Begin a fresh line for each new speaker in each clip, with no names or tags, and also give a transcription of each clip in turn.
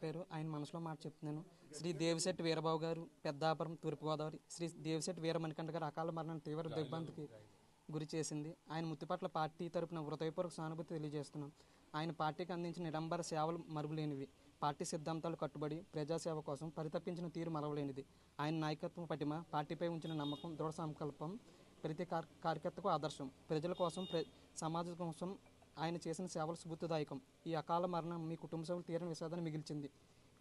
పంపారు ఆయన మనసులో మాట చెప్తున్నాను. శ్రీ దేవిశెట్టి వీరబాబు గారు పెద్దాపురం తూర్పుగోదావరి. శ్రీ దేవిశెట్టి వీరమణికంఠ గారు అకాల మరణం తీవ్ర దిగ్బంధికి గురి చేసింది. ఆయన ముత్తిపట్ల పార్టీ తరపున హృదయపూర్వక సానుభూతి తెలియజేస్తున్నాం. ఆయన పార్టీకి అందించిన నిడంబర సేవలు మరుపులేనివి పార్టీ సిద్ధాంతాలు కట్టుబడి ప్రజాసేవ కోసం పరితపించిన తీరు మరవలేనిది. ఆయన నాయకత్వం పటిమ పార్టీపై ఉంచిన నమ్మకం దృఢ సంకల్పం ప్రతి కార్ కార్యకర్తకు ఆదర్శం. ప్రజల కోసం ప్ర సమాజం కోసం ఆయన చేసిన సేవలు స్ఫూర్తిదాయకం ఈ అకాల మరణం మీ కుటుంబ సభ్యులు తీరని విషాదాన్ని మిగిల్చింది.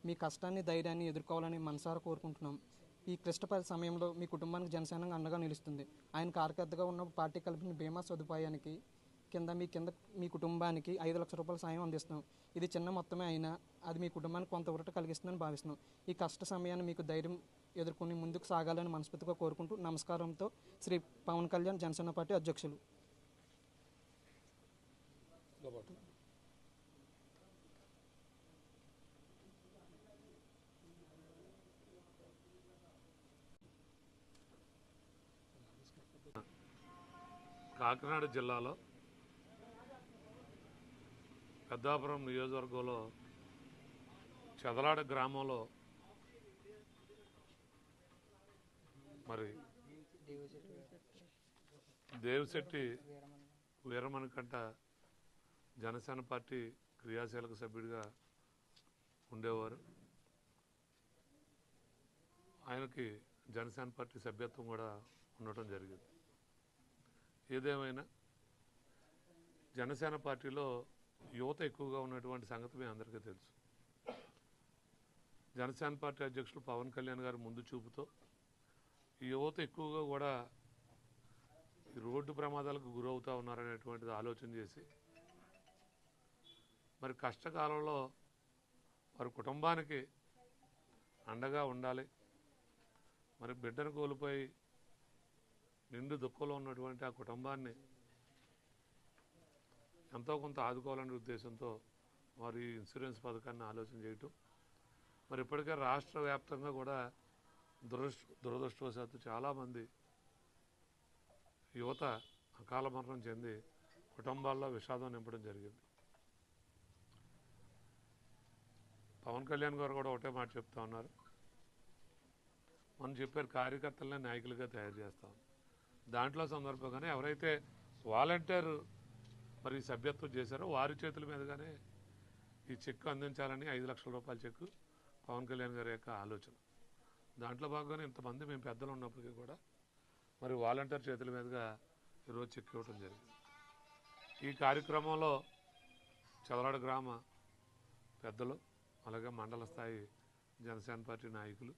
మీ కష్టాన్ని ధైర్యాన్ని ఎదుర్కోవాలని మనసారా కోరుకుంటున్నాం. ఈ క్లిష్టపరి సమయంలో మీ కుటుంబానికి జనసేనంగా అండగా నిలుస్తుంది. ఆయన కార్యకర్తగా ఉన్న పార్టీ కల్పించిన బీమా సదుపాయానికి కింద మీ కింద మీ కుటుంబానికి ఐదు లక్షల రూపాయల సాయం అందిస్తున్నాం. ఇది చిన్న మొత్తమే అయినా అది మీ కుటుంబానికి కొంత ఊరట కలిగిస్తుందని భావిస్తున్నాం. ఈ కష్ట సమయాన్ని మీకు ధైర్యం ఎదుర్కొని ముందుకు సాగాలని మనస్ఫూర్తిగా కోరుకుంటూ నమస్కారంతో శ్రీ పవన్ కళ్యాణ్ జనసేన పార్టీ అధ్యక్షులు.
కాకినాడ జిల్లాలో పెద్దాపురం నియోజకవర్గంలో చెదలాడ గ్రామంలో మరి దేవిశెట్టి. వీరమణికంట జనసేన పార్టీ క్రియాశీలక సభ్యుడిగా ఉండేవారు. ఆయనకి జనసేన పార్టీ సభ్యత్వం కూడా ఉండటం జరిగింది. ఏదేమైనా జనసేన పార్టీలో యువత ఎక్కువగా ఉన్నటువంటి సంగతి మీ అందరికీ తెలుసు. జనసేన పార్టీ అధ్యక్షులు పవన్ కళ్యాణ్ గారు ముందు చూపుతో ఈ యువత ఎక్కువగా కూడా ఈ రోడ్డు ప్రమాదాలకు గురవుతూ ఉన్నారనేటువంటిది ఆలోచన చేసి మరి కష్టకాలంలో వారి కుటుంబానికి అండగా ఉండాలి. మరి బిడ్డను కోల్పోయి నిండు దుఃఖంలో ఉన్నటువంటి ఆ కుటుంబాన్ని ఎంతో కొంత ఆదుకోవాలనే ఉద్దేశంతో వారు ఈ ఇన్సూరెన్స్ పథకాన్ని ఆలోచన చేయటం. మరి ఇప్పటికే రాష్ట్ర వ్యాప్తంగా కూడా దురదృష్ట దురదృష్టవశాత్తు చాలామంది యువత అకాల మరణం చెంది కుటుంబాల్లో విషాదం నింపడం జరిగింది. పవన్ కళ్యాణ్ గారు కూడా ఒకటే మాట చెప్తా ఉన్నారు. మనం చెప్పారు కార్యకర్తలనే నాయకులుగా తయారు చేస్తాం. దాంట్లో సందర్భంగానే ఎవరైతే వాలంటీర్ మరి సభ్యత్వం చేశారో వారి చేతుల మీదుగానే ఈ చెక్ అందించాలని ఐదు లక్షల రూపాయల చెక్ పవన్ కళ్యాణ్ గారి యొక్క ఆలోచన. దాంట్లో భాగంగానే ఇంతమంది మేము పెద్దలు ఉన్నప్పటికీ కూడా మరి వాలంటీర్ చేతుల మీదుగా ఈరోజు చెక్ ఇవ్వడం జరిగింది. ఈ కార్యక్రమంలో చదరాడు గ్రామ పెద్దలు అలాగే మండల స్థాయి జనసేన పార్టీ నాయకులు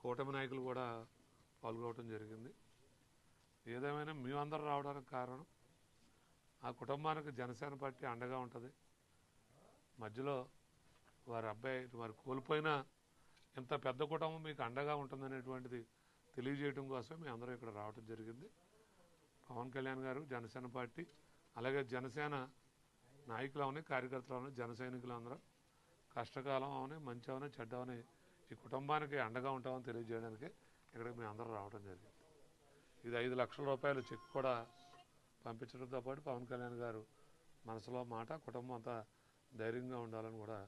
కూటమి నాయకులు కూడా పాల్గొవటం జరిగింది. ఏదేమైనా మేమందరూ రావడానికి కారణం ఆ కుటుంబానికి జనసేన పార్టీ అండగా ఉంటుంది. మధ్యలో వారి అబ్బాయి వారు కోల్పోయిన ఇంత పెద్ద కుటుంబం మీకు అండగా ఉంటుందనేటువంటిది తెలియజేయడం కోసం మేము అందరూ ఇక్కడ రావడం జరిగింది. పవన్ కళ్యాణ్ గారు జనసేన పార్టీ అలాగే జనసేన నాయకులు అవని కార్యకర్తలు అవని జన సైనికులు అందరూ కష్టకాలం అవని మంచి అవని చెడ్డ అవని ఈ కుటుంబానికి అండగా ఉంటామని తెలియజేయడానికి ఇక్కడికి మేము అందరం రావడం జరిగింది. ఇది ఐదు లక్షల రూపాయలు చెక్ కూడా పంపించడంతో పాటు పవన్ కళ్యాణ్ గారు మనసులో మాట కుటుంబం అంతా ధైర్యంగా ఉండాలని కూడా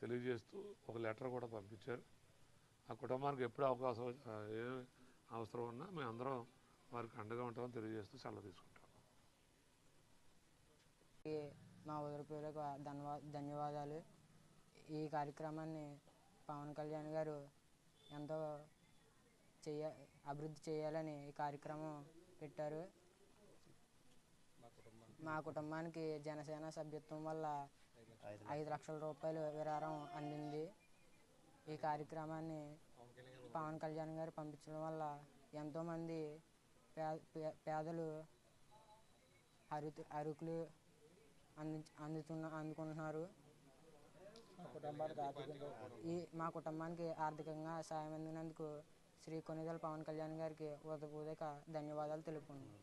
తెలియజేస్తూ ఒక లెటర్ కూడా పంపించారు. ఆ కుటుంబానికి ఎప్పుడు అవకాశం ఏ అవసరం ఉన్నా మేము అందరం వారికి అండగా ఉంటామని తెలియజేస్తూ సెలవు తీసుకుంటాం.
ఈ మా ఉదరపూర్వక ధన్యవా ధన్యవాదాలు. ఈ కార్యక్రమాన్ని పవన్ కళ్యాణ్ గారు ఎంతో చేయ అభివృద్ధి చేయాలని ఈ కార్యక్రమం పెట్టారు. మా కుటుంబానికి జనసేన సభ్యత్వం వల్ల ఐదు లక్షల రూపాయలు విరాళం అందింది. ఈ కార్యక్రమాన్ని పవన్ కళ్యాణ్ గారు పంపించడం వల్ల ఎంతోమంది పే పే- పేదలు అరుకులు అంది అందుతున్న అందుకుంటున్నారు. ఈ మా కుటుంబానికి ఆర్థికంగా సాయం అందినందుకు శ్రీ కొనిదల పవన్ కళ్యాణ్ గారికి ఉదయపూర్వక ధన్యవాదాలు తెలుపుకున్నాను